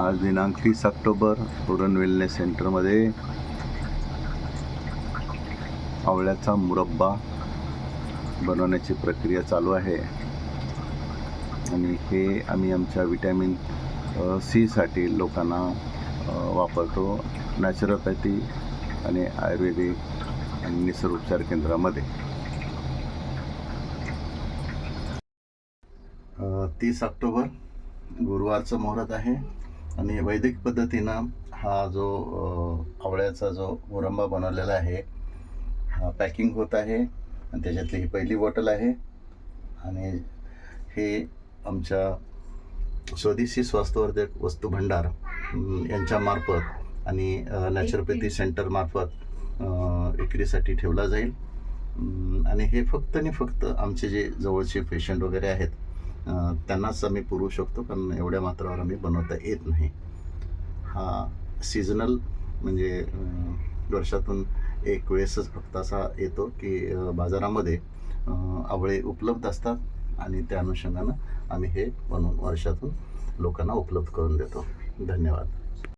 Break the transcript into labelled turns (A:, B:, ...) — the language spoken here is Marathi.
A: आज दिनांक तीस ऑक्टोबर उरण वेलनेस सेंटरमध्ये आवळ्याचा मुरब्बा बनवण्याची प्रक्रिया चालू आहे. आणि हे आम्ही आमच्या विटॅमिन सीसाठी लोकांना वापरतो. नॅचरोपॅथी आणि आयुर्वेदिक आणि निसर्गोपचार केंद्रामध्ये. तीस ऑक्टोबर गुरुवारचं मुहूर्त आहे. आणि वैदिक पद्धतीनं हा जो आवळ्याचा जो मुरंबा बनवलेला आहे हा पॅकिंग होत आहे. आणि त्याच्यातली ही पहिली बॉटल आहे. आणि हे आमच्या स्वदेशी स्वास्थ्यवर्धक वस्तू भंडार यांच्यामार्फत आणि नॅचरोपॅथी सेंटरमार्फत विक्रीसाठी ठेवला जाईल. आणि हे फक्त आणि फक्त आमचे जे जवळचे पेशंट वगैरे आहेत त्यांनाच आम्ही पुरवू शकतो कारण एवढ्या मात्रावर आम्ही बनवता येत नाही. हा सीझनल म्हणजे वर्षातून एक वेळेसच फक्त असा येतो की बाजारामध्ये आवळे उपलब्ध असतात आणि त्या अनुषंगानं आम्ही हे बनवून वर्षातून लोकांना उपलब्ध करून देतो. धन्यवाद.